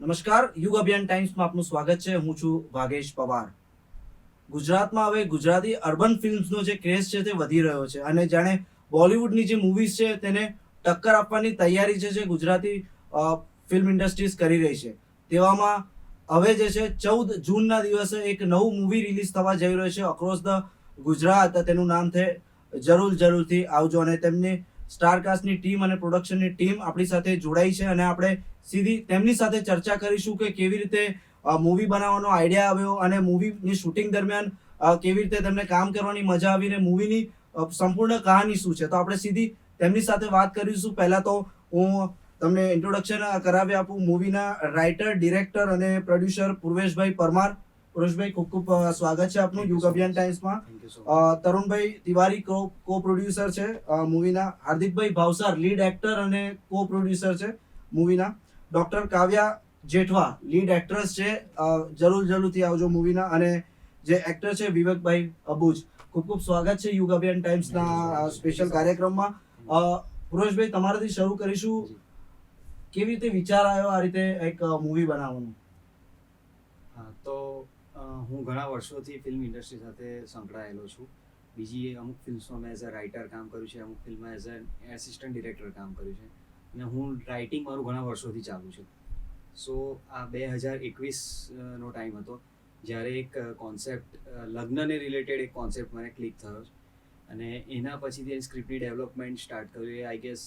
નમસ્કાર, યુગ અભિયાન ટાઈમ્સમાં આપનું સ્વાગત છે. હું છું ભાગેશ પવાર. ગુજરાતમાં હવે ગુજરાતી અર્બન ફિલ્મ્સનો જે ક્રેઝ છે તે વધી રહ્યો છે અને જાણે બોલિવૂડની જે મૂવીઝ છે તેને ટક્કર આપવાની તૈયારી છે જે ગુજરાતી ફિલ્મ ઇન્ડસ્ટ્રીઝ કરી રહી છે. તેવામાં હવે જે છે, ચૌદ જૂનના દિવસે એક નવું મૂવી રિલીઝ થવા જઈ રહ્યું છે અક્રોસ ધ ગુજરાત. તેનું નામ છે, જરૂર જરૂરથી આવજો અને તેમની સ્ટારકાસ્ટની ટીમ અને પ્રોડક્શનની ટીમ આપણી સાથે જોડાઈ છે અને આપણે સીધી તેમની સાથે ચર્ચા કરીશું કે કેવી રીતે મૂવી બનાવવાનો આઈડિયા આવ્યો અને મૂવીની શૂટિંગ દરમિયાન કેવી રીતે તેમને કામ કરવાની મજા આવી અને મૂવીની સંપૂર્ણ કહાની શું છે. તો આપણે સીધી તેમની સાથે વાત કરીશું. પહેલા તો હું તમને ઇન્ટ્રોડક્શન કરાવી આપું. મૂવીના રાઇટર ડિરેક્ટર અને પ્રોડ્યુસર પૂર્વેશભાઈ પરમાર. પૂર્વેશભાઈ ખૂબ ખૂબ સ્વાગત છે આપનું યુગ અભિયાન ટાઈમ્સમાં. તરુણભાઈ તિવારી કો પ્રોડ્યુસર છે મૂવીના. હાર્દિકભાઈ ભાવસાર લીડ એક્ટર અને કો પ્રોડ્યુસર છે મૂવીના. Doctor Kavya Jethwa lead actress છે. જરૂર જરૂરથી આવજો મૂવીના. અને જે એક્ટર છે વિવેકભાઈ અબુજ. ખૂબ ખૂબ સ્વાગત છે યુગ અભિયાન ટાઈમ્સના સ્પેશિયલ કાર્યક્રમમાં. પુરુષભાઈ તમારાથી શરૂ કરીશું. કેવી રીતે વિચાર આવ્યો આ રીતે એક મૂવી બનાવવાનો? હા તો હું ઘણા વર્ષોથી ફિલ્મ ઇન્ડસ્ટ્રી સાથે સંકળાયેલો છું. બીજી અમુક ફિલ્મ્સમાં મેં એઝ અ રાઇટર કામ કર્યું છે, અમુક ફિલ્મમાં એઝ અ એસિસ્ટન્ટ ડિરેક્ટર કામ કર્યું છે. અને હું રાઇટિંગ મારું ઘણા વર્ષોથી ચાલુ છે. સો આ બે હજાર એકવીસનો ટાઈમ હતો, જ્યારે એક કોન્સેપ્ટ લગ્નને રિલેટેડ એક કોન્સેપ્ટ મને ક્લિક થયો અને એના પછીથી સ્ક્રિપ્ટની ડેવલપમેન્ટ સ્ટાર્ટ કર્યું એ I guess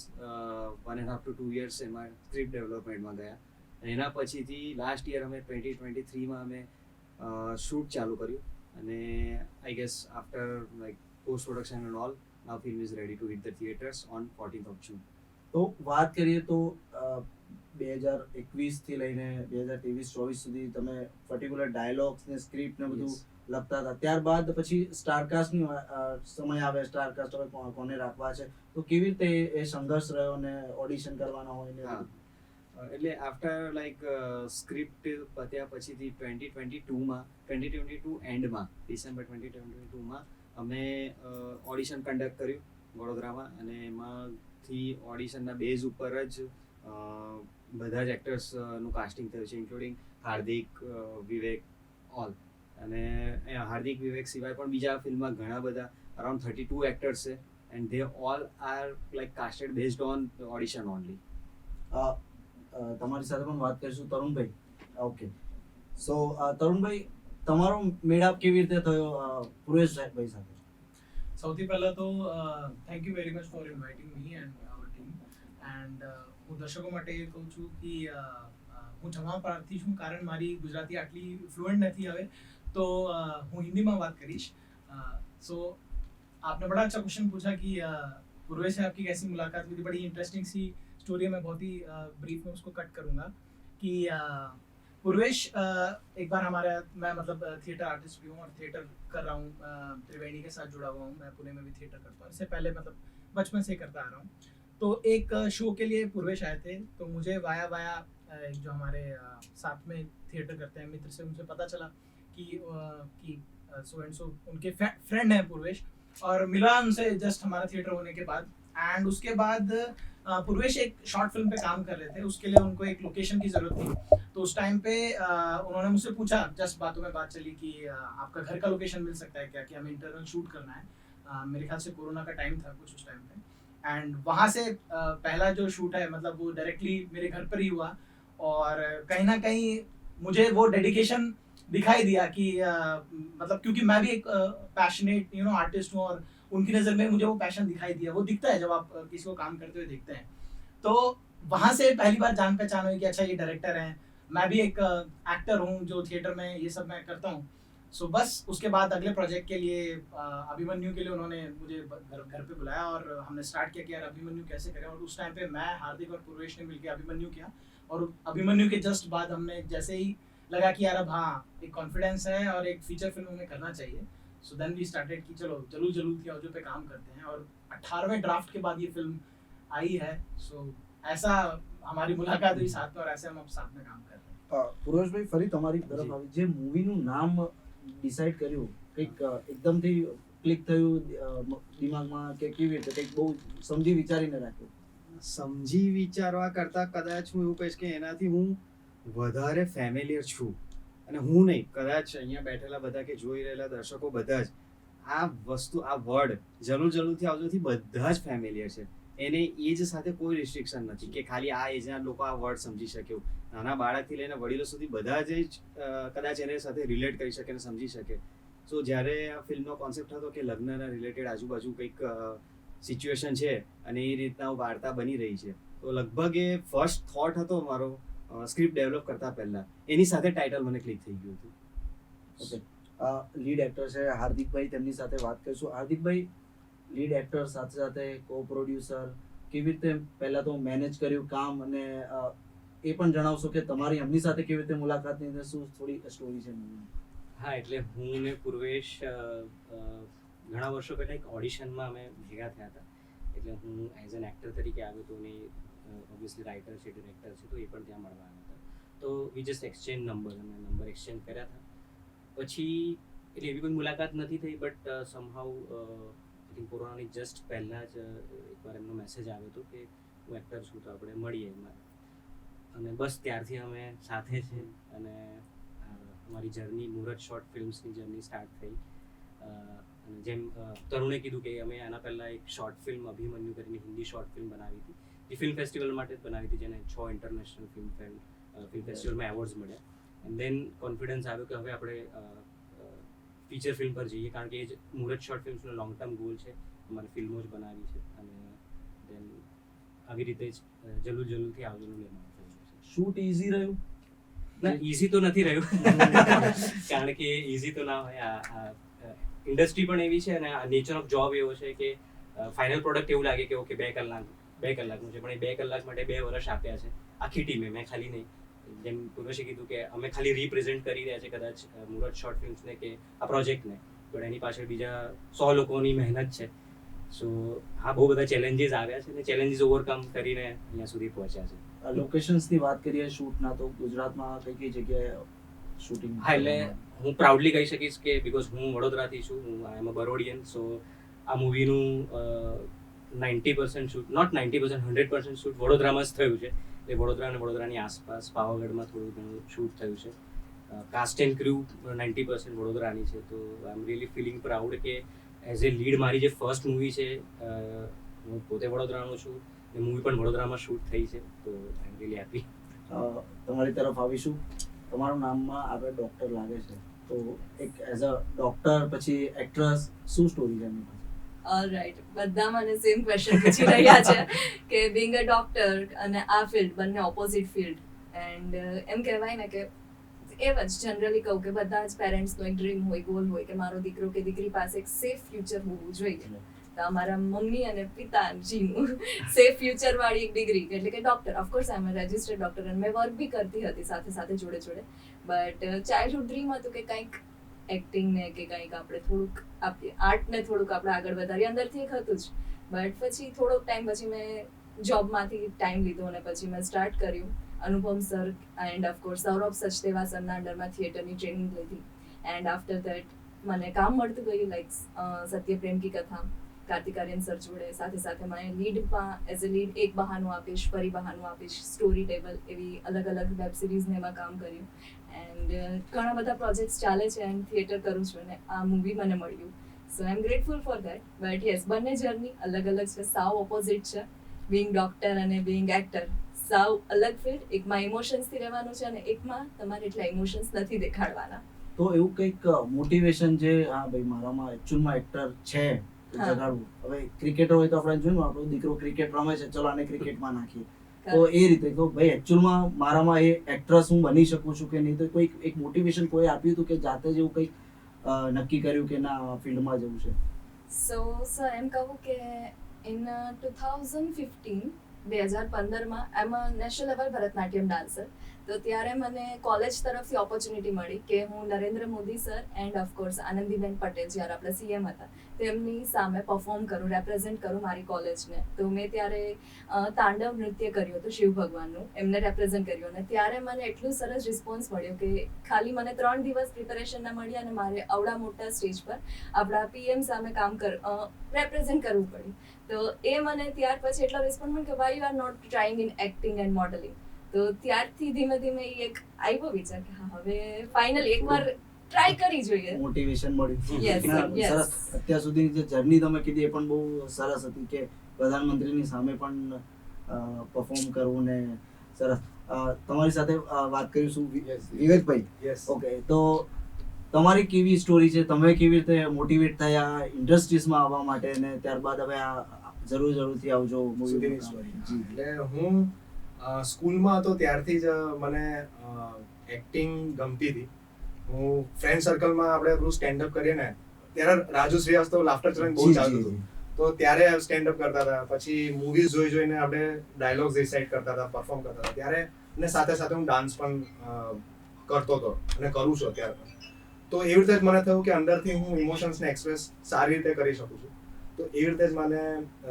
one and half to two years એમાં સ્ક્રિપ્ટ ડેવલપમેન્ટમાં ગયા. અને એના પછીથી લાસ્ટ યર અમે ટ્વેન્ટી ટ્વેન્ટી થ્રીમાં અમે શૂટ ચાલુ કર્યું. અને I guess after like post production and all now film is ready to hit the theatres on fourteenth of June તો વાત કરીએ તો બે હજાર એકવીસથી લઈને બે હજાર ત્રેવીસ ચોવીસ સુધી તમે પર્ટિક્યુલર ડાયલોગ્સ ને સ્ક્રિપ્ટ ને બધું લખતા હતા. ત્યારબાદ પછી સ્ટારકાસ્ટની સમય આવે સ્ટારકાસ્ટ હવે કોને રાખવા છે? તો કેવી રીતે એ- સંઘર્ષ રહ્યો ને ઓડિશન કરવાના હોય ને. એટલે આફ્ટર લાઈક સ્ક્રિપ્ટ પત્યા પછીથી ટ્વેન્ટી ટ્વેન્ટી ટુમાં ટ્વેન્ટી ટ્વેન્ટી ટુ એન્ડમાં ડિસેમ્બર ટ્વેન્ટી ટ્વેન્ટી ટુમાં અમે ઓડિશન કન્ડક્ટ કર્યું વડોદરામાં અને એમાંથી ઓડિશનના બેઝ ઉપર જ બધા જ એક્ટર્સનું કાસ્ટિંગ થયું છે ઇન્ક્લુડિંગ હાર્દિક વિવેક ઓલ અને હાર્દિક, વિવેક સિવાય પણ બીજા ફિલ્મમાં ઘણા બધા અરાઉન્ડ થર્ટી ટુ એક્ટર્સ છે and they all are like casted based on audition only તમારી સાથે પણ વાત કરીશું તરુણભાઈ ઓકે સો તરુણભાઈ તમારો મેળાપ કેવી રીતે થયો પૂર્વેશભાઈ સાથે સૌથી પહેલા તો thank you very much for inviting me and our team and હું દર્શકો માટે એ કહું છું કે હું જમા પારથી છું કારણ મારી ગુજરાતી આટલી ફ્લુઅન્ટ નથી હવે તો હું હિન્દીમાં વાત કરીશ सो आपने बड़ा अच्छा क्वेश्चन पूछा कि पूर्वेश से आपकी कैसी मुलाकात हुई थी बड़ी इंटरेस्टिंग सी स्टोरी मैं बहुत ही ब्रीफ में उसको कट करूँगा कि पूर्वेश एक बार हमारे, मैं मतलब थिएटर आर्टिस्ट भी हूँ और थिएटर कर रहा हूँ त्रिवेणी के साथ जुड़ा हुआ हूँ, मैं पुणे में भी थिएटर करता हूँ। इससे पहले मतलब बचपन से करता आ रहा हूँ। तो एक शो के लिए पूर्वेश आए थे तो मुझे वाया वाया जो हमारे साथ में थिएटर करते हैं, मित्र से उनसे पता चला कि कि सो एंड सो उनके फ्रेंड हैं पूर्वेश और मिला उनसे जस्ट हमारा थिएटर होने के बाद। एंड उसके बाद पूर्वेश एक शॉर्ट फ़िल्म पे काम कर रहे थे, उसके लिए उनको एक लोकेशन की ज़रूरत थी। तो उस टाइम पे उन्होंने मुझसे पूछा जस्ट बातों में बात चली कि आपका घर का लोकेशन मिल सकता है क्या, कि हमें इंटरनल शूट करना है। मेरे ख्याल से कोरोना का टाइम था कुछ उस टाइम पे। एंड वहाँ से पहला जो शूट है मतलब वो डायरेक्टली मेरे घर पर ही हुआ। और कहीं ना कहीं मुझे वो डेडिकेशन दिखाई दिया कि मतलब क्योंकि मैं भी एक पैशनेट यू नो आर्टिस्ट हूँ और उनकी नज़र में मुझे वो पैशन दिखाई दिया। वो दिखता है जब आप किसी को काम करते हुए देखते हैं। तो वहाँ से पहली बार जान पहचान हुई कि अच्छा ये डायरेक्टर हैं। मैं भी एक एक्टर हूँ जो थिएटर में ये सब मैं करता हूँ। सो so, बस उसके बाद अगले प्रोजेक्ट के लिए अभिमन्यु के लिए उन्होंने मुझे घर घर पे बुलाया और हमने स्टार्ट किया कि यार अभिमन्यु कैसे करें? और उस टाइम पे मैं हार्दिक और पूर्वेश ने मिलकर अभिमन्यु किया। और अभिमन्यु के जस्ट बाद हमने जैसे ही लगा कि यार अब हाँ एक कॉन्फिडेंस है और एक फीचर फ़िल्म हमें करना चाहिए। सो देन वी स्टार्टेड कि चलो जलू जलू थी औजो पे काम करते हैं और अट्ठारहवें ड्राफ्ट के बाद ये फिल्म आई है सो ऐसा हमारी मुलाकात हुई साथ में और ऐसे हम अब साथ में काम कर रहे हैं અ, પુરોષભાઈ ફરી તમારી તરફ જી. આવી જે મૂવીનું નામ ડિસાઈડ કર્યું કંઈક અ, એકદમથી ક્લિક થયું અ, મ- દિમાગમાં કે કેવી રીતે કંઈક બહુ સમજી વિચારીને રાખ્યું સમજી વિચારવા કરતાં કદાચ હું એવું કહીશ કે એનાથી હું વધારે ફેમિલિયર છું અને હું નહીં, કદાચ અહીંયા બેઠેલા બધા કે જોઈ રહેલા દર્શકો બધા જ, આ વસ્તુ, આ વર્ડ જરૂર જરૂરથી આવજોથી બધા જ ફેમિલિયર છે. એને એજ સાથે કોઈ રિસ્ટ્રિક્શન નથી કે ખાલી આ એજના લોકો આ વર્ડ સમજી શકે નાના બાળકથી લઈને વડીલો સુધી બધા જ કદાચ એને સાથે રિલેટ કરી શકે અને સમજી શકે. સો જ્યારે આ ફિલ્મનો કોન્સેપ્ટ હતો કે લગ્નના રિલેટેડ આજુબાજુ કંઈક સિચ્યુએશન છે અને એ રીતના વાર્તા બની રહી છે, તો લગભગ એ ફર્સ્ટ થોટ હતો મારો સ્ક્રિપ્ટ ડેવલપ કરતા પહેલા. એની સાથે ટાઇટલ મને ક્લિક થઈ ગયું હતું. ઓકે લીડ એક્ટર છે હાર્દિકભાઈ, તેમની સાથે વાત કરીશું. હાર્દિકભાઈ લીડ એક્ટર સાથે સાથે કો પ્રોડ્યુસર કેવી રીતે પહેલા તો મેનેજ કર્યું કામ અને એ પણ જણાવશો કે તમારી એમની સાથે કેવી રીતે મુલાકાતની અંદર શું થોડી સ્ટોરી છે હા, એટલે હું ને પૂર્વેશ ઘણા વર્ષો પહેલા એક ઓડિશનમાં અમે ભેગા થયા હતા. એટલે હું એઝ એન એક્ટર તરીકે આવ્યો હતો અને ઓબ્વિયસલી રાઇટર છે ડિરેક્ટર છે, તો એ પણ ત્યાં મળવા આવ્યા હતા. તો વી જસ્ટ એક્સચેન્જ નંબર અમે નંબર એક્સચેન્જ કર્યા હતા. પછી, એટલે એવી કોઈ મુલાકાત નથી થઈ બટ સમહાઉ આઈ થિંક કોરોનાની જસ્ટ પહેલાં જ એકવાર એમનો મેસેજ આવ્યો હતો કે હું એક્ટર છું, તો આપણે મળીએ મારે અને બસ ત્યારથી અમે સાથે છે અને અમારી જર્ની મુહૂર્ત શોર્ટ ફિલ્મ્સની જર્ની સ્ટાર્ટ થઈ. અને જેમ તરુણે કીધું કે અમે આના પહેલાં એક શોર્ટ ફિલ્મ અભિમન્યુ કરીને હિન્દી શોર્ટ ફિલ્મ બનાવી હતી. એ ફિલ્મ ફેસ્ટિવલ માટે જ બનાવી હતી જેને છ ઇન્ટરનેશનલ ફિલ્મ ફિલ્મ ફેસ્ટિવલમાં એવોર્ડ્સ મળ્યા. એન્ડ દેન કોન્ફિડન્સ આવ્યો કે હવે આપણે ફીચર ફિલ્મ પર જઈએ કારણ કે એ જ મુરત શોર્ટ ફિલ્મ્સનો લોંગ ટર્મ ગોલ છે. અમારે ફિલ્મો જ બનાવી છે. અને દેન આવી રીતે જ અ, જલુલ જલુલથી આવજનું નિર્માણ થયું શૂટ ઇઝી રહ્યું? ના ઇઝી તો નથી રહ્યું. કારણ કે ઇઝી તો ના હોય. આ ઇન્ડસ્ટ્રી પણ એવી છે અને આ નેચર ઓફ જોબ એવો છે કે ફાઇનલ પ્રોડક્ટ એવું લાગે કે ઓકે બે કલાક બે કલાકનું છે પણ એ બે કલાક માટે બે વર્ષ આપ્યા છે. આખી ટીમે મેં ખાલી નહીં. જેમ પૂર્વશે કીધું કે અમે ખાલી રિપ્રેઝેન્ટ કરી રહ્યા છે કદાચ મુરત શોર્ટ ફિલ્મ્સને કે આ પ્રોજેક્ટને પણ એની પાછળ બીજા સો લોકોની મહેનત છે. સો હા બહુ બધા ચેલેન્જીસ આવ્યા છે ને ચેલેન્જીસ ઓવરકમ કરીને અહીંયા સુધી પહોંચ્યા છે. લોકેશન્સની વાત કરીએ શૂટના તો ગુજરાતમાં કઈ કઈ જગ્યાએ શૂટિંગ હા એટલે હું પ્રાઉડલી કહી શકીશ કે બિકોઝ હું વડોદરાથી છું હું આઈ એમ અ બરોડિયન સો આ મૂવીનું ninety percent shoot not ninety percent hundred percent shoot વડોદરામાં જ થયું છે. એટલે વડોદરા અને વડોદરાની આસપાસ પાવાગઢમાં થોડું ઘણું શૂટ થયું છે. Cast and crew ninety percent વડોદરાની છે. તો I am really feeling proud કે એઝ એ લીડ મારી જે ફર્સ્ટ મૂવી છે હું પોતે વડોદરાનો છું. એ મૂવી પણ વડોદરામાં શૂટ થઈ છે. તો આઈ એમ રિયલી હેપી તમારી તરફ આવીશું. તમારું નામમાં આગળ ડોક્ટર લાગે છે. તો એક એઝ અ ડોક્ટર પછી એક્ટ્રેસ શું સ્ટોરી છે એમની ઓલરાઈટ બધા મને સેમ ક્વેશ્ચન પૂછી રહ્યા છે કે બિંગ અ ડોક્ટર અને આ ફિલ્ડ બંને ઓપોઝિટ ફિલ્ડ એન્ડ એમ કહેવાય ને કે એ જ જનરલી કહું કે બધા જ પેરેન્ટ્સનો એક ડ્રીમ હોય ગોલ હોય કે મારો દીકરો કે દીકરી પાસે એક સેફ ફ્યુચર હોવું જોઈએ. તો અમારા મમ્મી અને પિતાજીનું સેફ ફ્યુચર વાળી એક ડિગ્રી એટલે કે doctor of course I am registered doctor અને મેં વર્ક બી કરતી હતી સાથે સાથે જોડે જોડે બટ ચાઇલ્ડહુડ ડ્રીમ હતું કે કંઈક એક્ટિંગ ને કે કંઈક આપણે થોડુંક આપણે આર્ટને થોડુંક આપણે આગળ વધારીએ, અંદરથી એક હતું જ. બટ પછી થોડોક ટાઈમ પછી મેં જોબમાંથી ટાઈમ લીધો અને પછી મેં સ્ટાર્ટ કર્યું Anupam sir and of course Saurabh Sachdeva સરના અંડરમાં થિયેટરની ટ્રેનિંગ લીધી. એન્ડ આફ્ટર દેટ મને કામ મળતું ગયું લાઈક સત્ય પ્રેમ કી કથા. કાર્તિક આર્યન સર જોડે, સાથે સાથે મેં લીડમાં એઝ અ લીડ એક બહાનું આપીશ, ફરી બહાનું આપીશ સ્ટોરી ટેબલ એવી અલગ અલગ વેબ સિરીઝને એમાં કામ કર્યું. એન્ડ ઘણા બધા પ્રોજેક્ટ્સ ચાલે છે એન્ડ થિયેટર કરું છું અને આ મૂવી મને મળ્યું. So I am grateful for that but yes બંને જર્ની અલગ અલગ છે. સાવ ઓપોઝિટ છે. બિંગ ડોક્ટર અને બિંગ એક્ટર સાવ અલગ ફિલ્ડ એકમાં ઇમોશન્સથી રહેવાનું છે અને એકમાં તમારે એટલા ઇમોશન્સ નથી દેખાડવાના. તો એવું કંઈક મોટિવેશન જે હા, ભાઈ, મારામાં એકચ્યુઅલમાં એક્ટર છે. જગાડવું. હવે ક્રિકેટર હોય તો આપણે જોયું આપણો દીકરો ક્રિકેટ રમે છે ચલો આને ક્રિકેટમાં નાખીએ. તો એ રીતે તો ભાઈ એકચ્યુઅલમાં મારામાં એ એક્ટ્રેસ હું બની શકું છું કે નહીં તો કોઈ એક મોટિવેશન કોઈ આપ્યું હતું કે જાતે જ એવું કંઈક નક્કી કર્યું કે ના ફિલ્ડમાં જવું છે? સો સર એમ કહું કે ઇન ટુ થાઉઝન્ડ ફિફ્ટીન બે હજાર પંદરમાં એમ નેશનલ લેવલ ભરતનાટ્યમ ડાન્સર તો ત્યારે મને કોલેજ તરફથી ઓપોર્ચ્યુનિટી મળી કે હું Narendra Modi sir and of course Anandiben Patel જ્યારે આપણા સીએમ હતા, તેમની સામે પરફોર્મ કરું રેપ્રેઝેન્ટ કરું મારી કોલેજને તો મેં ત્યારે તાંડવ નૃત્ય કર્યું હતું શિવ ભગવાનનું, એમને રેપ્રેઝેન્ટ કર્યું અને ત્યારે મને એટલું સરસ રિસ્પોન્સ મળ્યો કે ખાલી મને ત્રણ દિવસ પ્રિપેરેશનના મળ્યા અને મારે આવડા મોટા સ્ટેજ પર આપણા પીએમ સામે કામ કર રેપ્રેઝેન્ટ કરવું પડ્યું. તો એ મને ત્યાર પછી એટલો રિસ્પોન્સ મળ્યો કે why you are not trying in acting and modelling તો ત્યારથી ધીમે ધીમે એક આવ્યો વિચાર કે હા હવે ફાઇનલ એકવાર ટ્રાય કરી જોઈએ. મોટિવેશન મળ્યું. સરસ. અત્યાર સુધીની જે જર્ની તમે કીધી એ પણ બહુ સરસ હતી કે પ્રધાનમંત્રીની સામે પણ પરફોર્મ કરવું ને સરસ. તમારી સાથે વાત કરીશું વિવેકભાઈ. ઓકે તો તમારી કેવી સ્ટોરી છે? તમે કેવી રીતે મોટિવેટ થયા ઇન્ડસ્ટ્રીઝમાં આવવા માટે ને ત્યારબાદ હવે આ જરૂર જરૂરથી આવજો movie સ્ટોરી એટલે હું સ્કૂલમાં હતો ત્યારથી જ મને એક્ટિંગ ગમતી હતી. હું ફ્રેન્ડ સર્કલમાં આપણે પેલું સ્ટેન્ડઅપ કરીએ ને ત્યારે રાજુ શ્રીવાસ્તવ લાફ્ટર ચેલેન્જ બહુ ચાલતું હતું. તો ત્યારે સ્ટેન્ડઅપ કરતા હતા પછી મૂવીઝ જોઈ જોઈને આપણે ડાયલોગ્સ રિસાઇડ કરતા હતા પરફોર્મ કરતા હતા. ત્યારે ને સાથે સાથે હું ડાન્સ પણ કરતો હતો અને કરું છું અત્યારે પણ. તો એવી રીતે જ મને થયું કે અંદરથી હું ઇમોશન્સને એક્સપ્રેસ સારી રીતે કરી શકું છું. તો એવી રીતે જ મને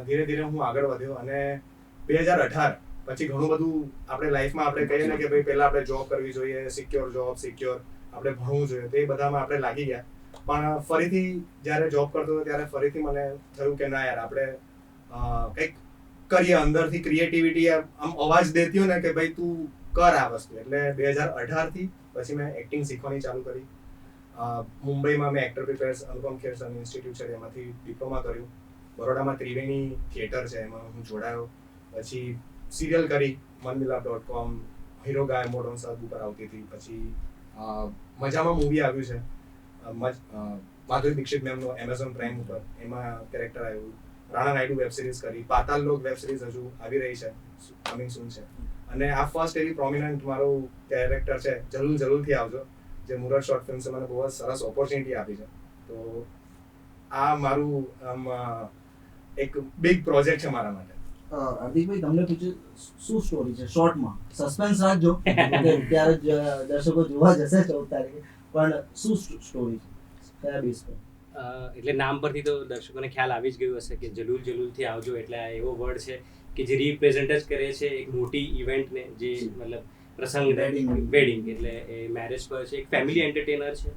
ધીરે ધીરે હું આગળ વધ્યો અને બે હજાર અઢાર પછી ઘણું બધું આપણે લાઈફમાં આપણે કહીએ ને કે ભાઈ પહેલા આપણે જોબ કરવી જોઈએ સિક્યોર જોબ સિક્યોર આપણે ભણવું જોઈએ. તો એ બધામાં આપણે લાગી ગયા. પણ ફરીથી જ્યારે જોબ કરતો હતો ત્યારે ફરીથી મને થયું કે ના યાર, આપણે કંઈક કરીએ અંદરથી ક્રિએટિવિટી આમ અવાજ દેતી હોય ને કે ભાઈ તું કર આ વસ્તુ. એટલે બે હજાર અઢારથી પછી મેં એક્ટિંગ શીખવાની ચાલુ કરી. મુંબઈમાં મેં actor prepares Anupam Kher sir institute છે, એમાંથી ડિપ્લોમા કર્યું. બરોડામાં ત્રિવેણી થિયેટર છે, એમાં હું જોડાયો. પછી સિરિયલ કરી મનમિલા ડોટ કોમ હીરો ગાય મોડોન સબ ઉપર આવતી હતી. પછી મજામાં મૂવી આવ્યું છે. માધુરી દીક્ષિત મેમનો એમેઝોન પ્રાઇમ ઉપર. એમાં કેરેક્ટર આવ્યું. રાણા નાયડુ વેબ સિરીઝ કરી. પાતાલ લોક વેબ સિરીઝ હજુ આવી રહી છે. કમિંગ સૂન છે. અને આ ફર્સ્ટ એવી પ્રોમિનન્ટ મારું કેરેક્ટર છે. જરૂર, જરૂરથી આવજો. જે મુરત શોર્ટ ફિલ્મ્સે મને બહુ જ સરસ ઓપોર્ચ્યુનિટી આપી છે. તો, આ મારું, આમ એક બિગ પ્રોજેક્ટ છે મારા માટે. હાર્દિકભાઈ તમને પૂછ્યું શું સ્ટોરી છે? શોર્ટમાં સસ્પેન્સ રાખજો. ત્યારે જ દર્શકો જોવા જશે ચૌદ તારીખે. પણ શું સ્ટોરી છે? કયા બેઝ પર? એટલે નામ પરથી તો દર્શકોને ખ્યાલ આવી જ ગયું હશે કે જલુલ જલુલથી આવજો. એટલે આ એવો વર્ડ છે કે જે રિપ્રેઝેન્ટ જ કરે છે એક મોટી ઇવેન્ટને જે મતલબ પ્રસંગ. વેડિંગ એટલે એ મેરેજ પર છે. એક ફેમિલી એન્ટરટેનર છે.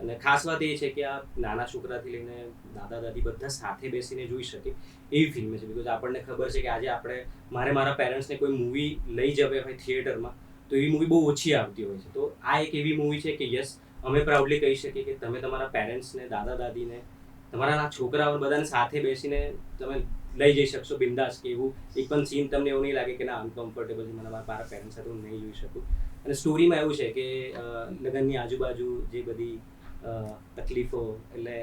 અને ખાસ વાત એ છે કે આ નાના છોકરાથી લઈને દાદા દાદી બધા સાથે બેસીને જોઈ શકે. એવી ફિલ્મ છે. બિકોઝ આપણને ખબર છે કે આજે આપણે, મારે મારા પેરેન્ટ્સને કોઈ મૂવી લઈ જવે હોય થિયેટરમાં તો એવી મૂવી બહુ ઓછી આવતી હોય છે. તો આ એક એવી મૂવી છે કે યસ અમે પ્રાઉડલી કહી શકીએ કે તમે તમારા પેરેન્ટ્સને દાદા દાદીને તમારા છોકરાઓ બધાને સાથે બેસીને તમે લઈ જઈ શકશો બિંદાસ કે એવું એક પણ સીન તમને એવું નહીં લાગે કે ના અનકમ્ફર્ટેબલ મને મારા પેરેન્ટ્સ સાથે હું નહીં જોઈ શકું. અને સ્ટોરીમાં એવું છે કે લગ્નની આજુબાજુ જે બધી તકલીફો એટલે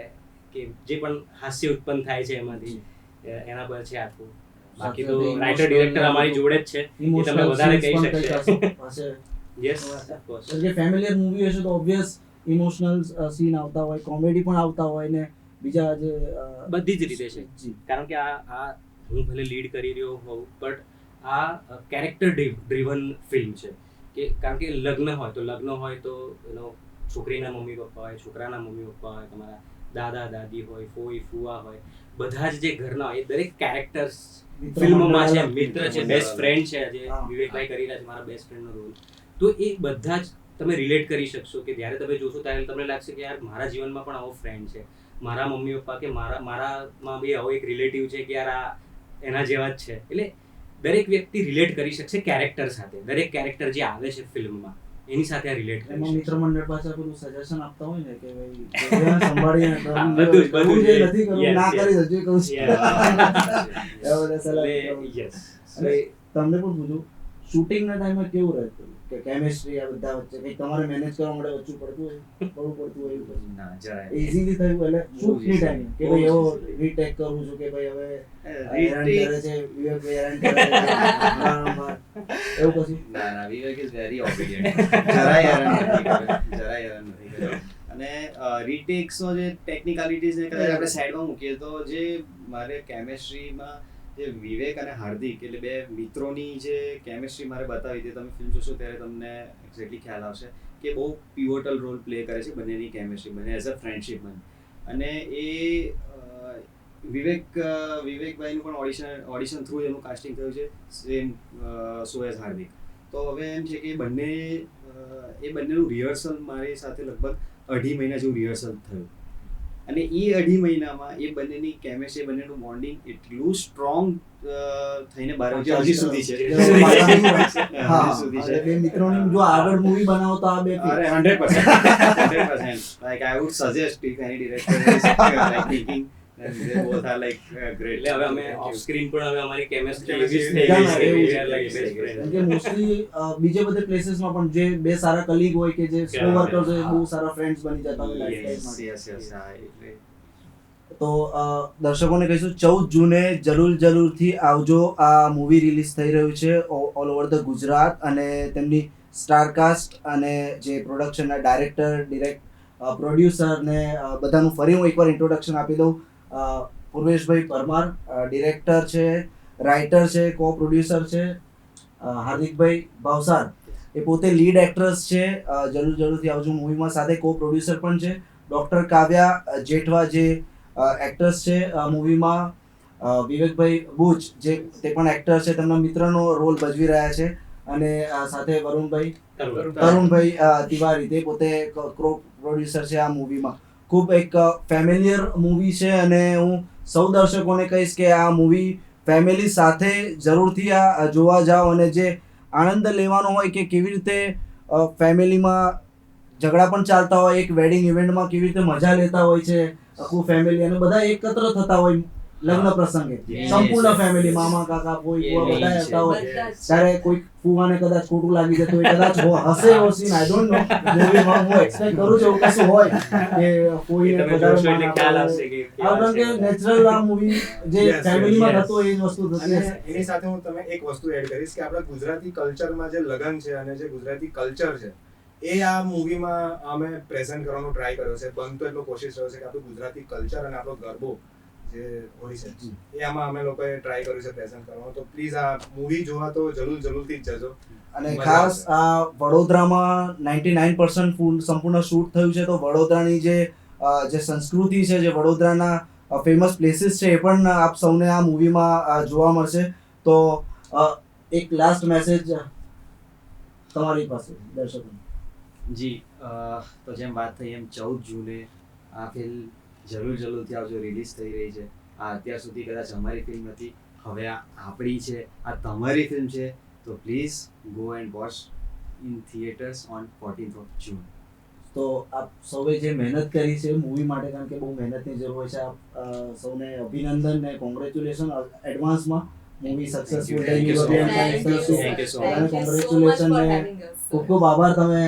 કે જે પણ હાસ્ય ઉત્પન્ન થાય છે એમાંથી એના પર છે આખું. બાકી તો રાઇટર ડિરેક્ટર અમારી જોડે જ છે એ તમે વધારે કહી શકશે. યસ કે ફેમિલિયર મૂવી હશે. તો ઓબ્વિયસ ઇમોશનલ સીન આવતા હોય કોમેડી પણ આવતા હોય ને બીજા જે બધી જ રીતે છે. કારણ કે આ આ હું ભલે લીડ કરી રહ્યો હોઉં બટ આ કેરેક્ટર ડ્રીવન ફિલ્મ છે. કે કારણ કે લગ્ન હોય તો લગ્ન હોય તો એનો છોકરીના મમ્મી પપ્પા હોય છોકરાના મમ્મી પપ્પા હોય તમારા દાદા દાદી હોય ફોઈ ફુવા હોય બધા જ જે ઘરના એ દરેક કેરેક્ટર્સ ફિલ્મમાં છે મિત્ર છે બેસ્ટ ફ્રેન્ડ છે જે વિવેકભાઈ કરી રહ્યા છે મારા બેસ્ટ ફ્રેન્ડનો રોલ તો એ બધા જ તમે રિલેટ કરી શકશો કે જ્યારે તમે જોશો ત્યારે તમને લાગશે કે યાર મારા જીવનમાં પણ આવો ફ્રેન્ડ છે. મારા મમ્મી પપ્પા કે મારા મારામાં બી આવો એક રિલેટિવ છે કે યાર આ એના જેવા જ છે. એટલે દરેક વ્યક્તિ રિલેટ કરી શકશે કેરેક્ટર સાથે. દરેક કેરેક્ટર જે આવે છે ફિલ્મમાં. એની સાથે આ રિલેટ કરી મિત્ર મંડળ પાછા પેલું સજેશન આપતા હોય ને કે ભાઈ સંભાળીને બધું બધું જે. નથી કરવું ના. કરી હજુ કહું છું. એટલે હોય. તમને પણ પૂછું શૂટિંગના ટાઈમે કેવું રહેતું? કે કેમેસ્ટ્રી આ બધા વચ્ચે કંઈક તમારે મેનેજ કરવા માટે વચ્ચે પડતું હોય? બહુ પડતું હોય એવું ના જરાય. ઇઝીલી થયું એટલે શું ફ્રી ટાઈમ કે ભાઈ એવો રીટેક કરું છું કે ભાઈ હવે હેરાન કરે છે વિવેક હેરાન કરે એવું પછી? ના ના વિવેક ઇઝ વેરી ઓબિડિયન્ટ જરાય હેરાન નથી કર્યો જરાય હેરાન નથી કર્યો અને રીટેક્સનો જે ટેકનિકાલિટીઝ ને કદાચ આપણે સાઈડમાં મૂકીએ તો જે મારે કેમેસ્ટ્રીમાં જે વિવેક અને હાર્દિક એટલે બે મિત્રોની જે કેમેસ્ટ્રી મારે બતાવી હતી, તમે ફિલ્મ જોશો ત્યારે તમને એક્ઝેક્ટલી ખ્યાલ આવશે કે બહુ પિવોટલ રોલ પ્લે કરે છે બંનેની કેમેસ્ટ્રી બંને એઝ અ ફ્રેન્ડશિપ બને. અને એ વિવેક વિવેકભાઈનું પણ ઓડિશન ઓડિશન થ્રુ એનું કાસ્ટિંગ થયું છે સેમ સો એઝ હાર્દિક. તો હવે એમ છે કે બંને એ બંનેનું રિહર્સલ મારી સાથે લગભગ અઢી મહિના જેવું રિહર્સલ થયું. અને એ અઢી મહિનામાં એ બંનેની કેમેસ્ટ્રી બંનેનું બોન્ડિંગ એટલું સ્ટ્રોંગ થઈને બહાર આવ્યું હજી સુધી છે. હજી સુધી છે. બે મિત્રોની જો આગળ મૂવી બનાવો તો આ બે અરે hundred percent hundred percent like I would suggest if any director like thinking એટલે હવે અમે ઓફ સ્ક્રીન પણ હવે અમારી કેમેસ્ટ્રી એવી થઈ ગઈ છે. એવું કે we છે. are like best એવું છે. friends. કેમ કે મોસ્ટલી બીજે બધે પ્લેસીસમાં પણ જે બે સારા કલીગ હોય કે જે કો વર્કર્સ હોય બહુ સારા ફ્રેન્ડ્સ બની જતા હોય હા એટલે તો દર્શકોને કહીશું ચૌદ જૂને જરૂર જરૂરથી આવજો. આ મૂવી રિલીઝ થઈ રહ્યું છે ઓલ ઓવર ધ ગુજરાત અને તેમની સ્ટારકાસ્ટ અને જે પ્રોડક્શનના ડાયરેક્ટર ડિરેક્ટ પ્રોડ્યુસર ને બધાનું ફરી હું એકવાર ઇન્ટ્રોડક્શન આપી દઉં. પૂર્વેશભાઈ પરમાર ડિરેક્ટર છે રાઇટર છે કો પ્રોડ્યુસર છે હાર્દિકભાઈ ભાવસાર. એ પોતે લીડ એક્ટ્રેસ છે જરૂર જરૂરથી આવજો મૂવીમાં સાથે કો પ્રોડ્યુસર પણ છે. ડૉક્ટર કાવ્યા જેઠવા જે એક્ટર્સ છે મૂવીમાં વિવેકભાઈ બુચ જે તે પણ એક્ટર છે. તેમના મિત્રનો રોલ ભજવી રહ્યા છે. અને સાથે વરુણભાઈ તરુણ. તરુણભાઈ તિવારી તે પોતે ક્રો પ્રોડ્યુસર છે આ મૂવીમાં ખૂબ એક ફેમિલિયર મૂવી છે અને હું સૌ દર્શકોને કહીશ કે આ મૂવી ફેમિલી સાથે જરૂરથી આ જોવા જાઓ અને જે આનંદ લેવાનો હોય કે કેવી રીતે ફેમિલીમાં ઝઘડા પણ ચાલતા હોય, એક વેડિંગ ઇવેન્ટમાં કેવી રીતે મજા લેતા હોય છે, આખું ફેમિલી અને બધા એકત્ર થતા હોય લગ્ન પ્રસંગે. સંપૂર્ણ ફેમિલી મામા કાકા કોઈ કોઈ બધા આવતા હોય. ત્યારે કોઈ ફુવાને કદાચ ખોટું લાગી જતું હોય કદાચ હશે એવો સીન આઈ ડોન્ટ નો મૂવીમાં હું એક્સપેક્ટ કરું છું કશું હોય. કે કોઈને વધારે ખ્યાલ આવશે કે આ કારણ કે નેચરલ આ મૂવી જે ફેમિલીમાં હતો એ જ વસ્તુ થતી એની સાથે હું તમે એક વસ્તુ એડ કરીશ કે આપણા ગુજરાતી કલ્ચરમાં જે લગન છે અને જે ગુજરાતી કલ્ચર છે એ આ મૂવીમાં અમે પ્રેઝન્ટ કરવાનો ટ્રાય કર્યો છે. બનતો એટલો કોશિશ રહ્યો છે કે આપણું ગુજરાતી કલ્ચર અને આપણો ગરબો જે હોય છે. એ આમાં અમે લોકોએ ટ્રાય કર્યું છે પ્રેઝન્ટ કરવાનો. તો પ્લીઝ આ મૂવી જોવા તો જરૂર જરૂરથી જ જજો. અને ખાસ આ વડોદરામાં નાઇન્ટી નાઇન પર્સન્ટ સંપૂર્ણ શૂટ થયું છે. તો વડોદરાની જે જે સંસ્કૃતિ છે જે વડોદરાના ફેમસ પ્લેસીસ છે એ પણ આપ સૌને આ મૂવીમાં જોવા મળશે. તો એક લાસ્ટ મેસેજ તમારી પાસે દર્શકો જી તો જેમ વાત થઈ એમ ચૌદ જૂને આ ફિલ્મ જરૂર જરૂરથી આવજો રિલીઝ થઈ રહી છે. આ અત્યાર સુધી કદાચ અમારી ફિલ્મ હતી હવે આ આપણી છે આ તમારી ફિલ્મ છે તો please go and watch in theatres on fourteenth of June તો આપ સૌએ જે મહેનત કરી છે મૂવી માટે કારણ કે બહુ મહેનતની જરૂર હોય છે આપ સૌને અભિનંદન ને કોંગ્રેચ્યુલેશન એડવાન્સમાં મૂવી સક્સેસફુલ થઈ ગઈ Thank you so Thank much. you so much Congratulations for ને having us, sir. ખૂબ ખૂબ આભાર. તમે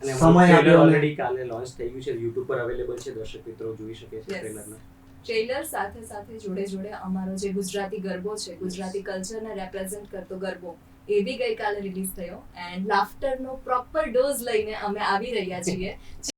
સમય આપ્યો ઓલરેડી કાલે લોન્ચ થઈ ગયું છે. યુટ્યુબ પર અવેલેબલ છે. દર્શક મિત્રો જોઈ શકે છે ટ્રેલરને ટ્રેલર સાથે સાથે જોડે જોડે અમારો જે ગુજરાતી ગરબો છે ગુજરાતી કલ્ચરને રેપ્રેઝન્ટ કરતો ગરબો એ બી ગઈકાલે રિલીઝ થયો. એન્ડ લાફ્ટરનો પ્રોપર ડોઝ લઈને અમે આવી રહ્યા છીએ.